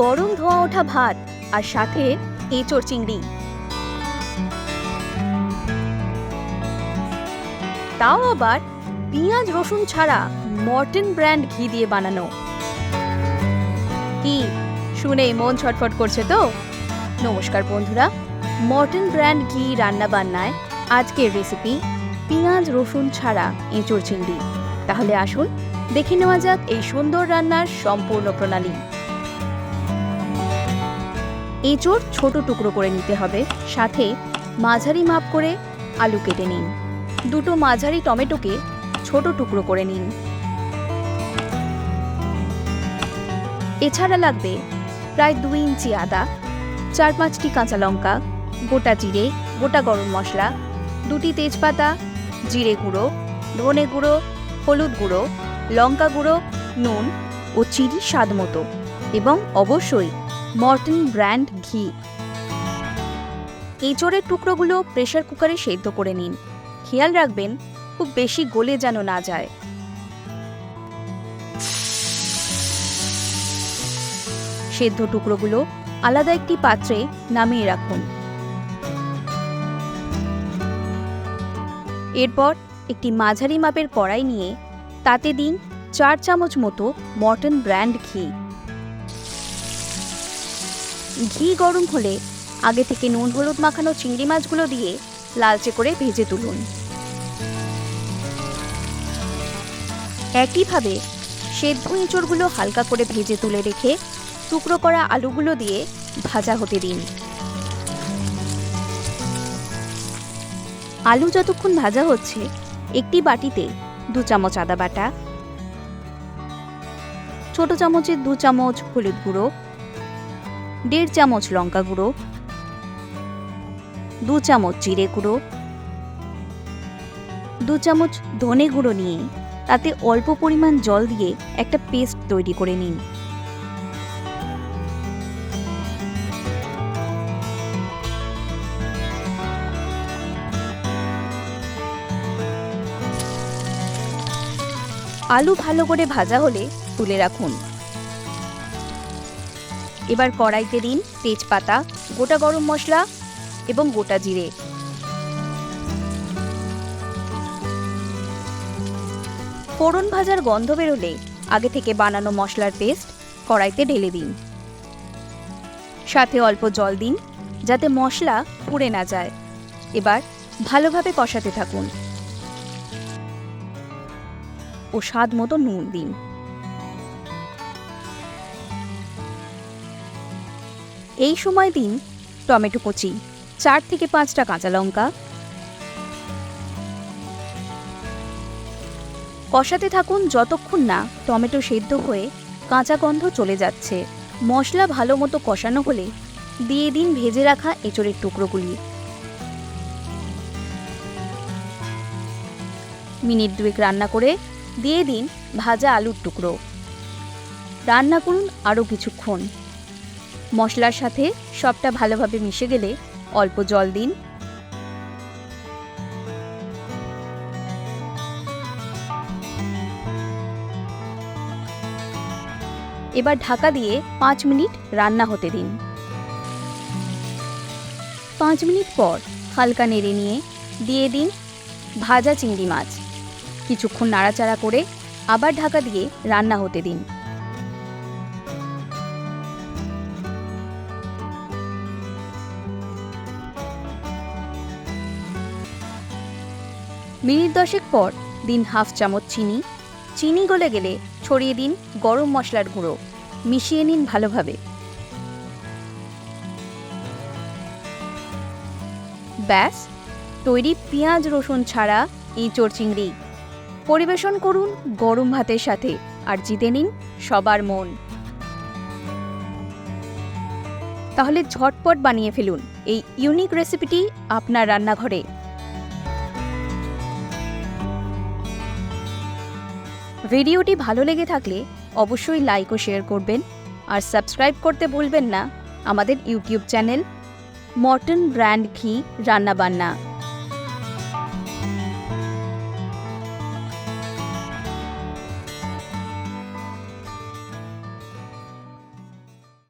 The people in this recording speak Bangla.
গরম ধোয়া ওঠা ভাত আর সাথে এঁচড় চিংড়ি। তাও আবার পেঁয়াজ, রসুন ছাড়া মর্টেন ব্র্যান্ড ঘি দিয়ে বানানো। কি? শুনেই মন ছটফট করছে তো? নমস্কার বন্ধুরা, মর্টেন ব্র্যান্ড ঘি রান্না বান্নায় আজকের রেসিপি পেঁয়াজ, রসুন ছাড়া এঁচড় চিংড়ি। তাহলে আসুন, দেখে নেওয়া যাক এই সুন্দর রান্নার সম্পূর্ণ প্রণালী। এঁচড় ছোট টুকরো করে নিতে হবে। সাথে মাঝারি মাপ করে আলু কেটে নিন। দুটো মাঝারি টমেটোকে ছোট টুকরো করে নিন। এছাড়া লাগবে প্রায় দুই ইঞ্চি আদা, চার পাঁচটি কাঁচা লঙ্কা, গোটা জিরে, গোটা গরম মশলা, দুটি তেজপাতা, জিরে গুঁড়ো, ধনে গুঁড়ো, হলুদ গুঁড়ো, লঙ্কা গুঁড়ো, নুন ও চিনি স্বাদ মতো এবং অবশ্যই মর্টন ব্র্যান্ড ঘি। এঁচড়ের টুকরোগুলো প্রেশার কুকারে সেদ্ধ করে নিন। খেয়াল রাখবেন, খুব বেশি গলে যেন না যায়। সেদ্ধ টুকরোগুলো আলাদা একটি পাত্রে নামিয়ে রাখুন। এরপর একটি মাঝারি মাপের কড়াই নিয়ে তাতে দিন চার চামচ মতো মটন ব্র্যান্ড ঘি। ঘি গরম হলে আগে থেকে নুন, হলুদ মাখানো চিংড়ি মাছগুলো দিয়ে লালচে করে ভেজে তুলুন। একইভাবে সেদ্ধ এঁচড়গুলো হালকা করে ভেজে তুলে রেখে টুকরো করা আলুগুলো দিয়ে ভাজা হতে দিন। আলু যতক্ষণ ভাজা হচ্ছে, একটি বাটিতে দু চামচ আদা বাটা, ছোট চামচের দু চামচ হলুদ গুঁড়ো দেড় চামচ লঙ্কা গুঁড়ো, দু চামচ জিরে গুঁড়ো, দু চামচ ধনে গুঁড়ো নিয়ে তাতে অল্প পরিমাণ জল দিয়ে একটা পেস্ট তৈরি করে নিন। আলু ভালো করে ভাজা হলে তুলে রাখুন। এবার কড়াইতে দিন তেজপাতা, গোটা গরম মশলা এবং গোটা জিরে। ফোড়ন ভাজার গন্ধ বেরোলে আগে থেকে বানানো মশলার পেস্ট কড়াইতে ঢেলে দিন। সাথে অল্প জল দিন, যাতে মশলা পুড়ে না যায়। এবার ভালোভাবে কষাতে থাকুন। ও স্বাদ মতো নুন দিন। এই সময় দিন টমেটো কুচি, চার থেকে পাঁচটা কাঁচা লঙ্কা। কষাতে থাকুন যতক্ষণ না টমেটো সেদ্ধ হয়ে কাঁচা গন্ধ চলে যাচ্ছে। মশলা ভালো মতো কষানো হলে দিয়ে দিন ভেজে রাখা এঁচড়ের টুকরোগুলি। মিনিট দুয়েক রান্না করে দিয়ে দিন ভাজা আলুর টুকরো। রান্না করুন আরও কিছুক্ষণ। মশলার সাথে সবটা ভালোভাবে মিশে গেলে অল্প জল দিন। এবার ঢাকা দিয়ে পাঁচ মিনিট রান্না হতে দিন। পাঁচ মিনিট পর হালকা নেড়ে নিয়ে দিয়ে দিন ভাজা চিংড়ি মাছ। কিছুক্ষণ নাড়াচাড়া করে আবার ঢাকা দিয়ে রান্না হতে দিন। মিনিট দশেক পর দিন হাফ চামচ চিনি। চিনি গলে গেলে ছড়িয়ে দিন গরম মশলার গুঁড়ো। মিশিয়ে নিন ভালোভাবে। ব্যাস, তৈরি পেঁয়াজ, রসুন ছাড়া এঁচড় চিংড়ি পরিবেশন করুন গরম ভাতের সাথে আর জিতে নিন সবার মন। তাহলে ঝটপট বানিয়ে ফেলুন এই ইউনিক রেসিপিটি আপনার রান্নাঘরে। ভিডিওটি ভালো লেগে থাকলে অবশ্যই লাইক ও শেয়ার করবেন আর সাবস্ক্রাইব করতে ভুলবেন না আমাদের ইউটিউব চ্যানেল মটন ব্র্যান্ড ঘি রান্নাবান্না।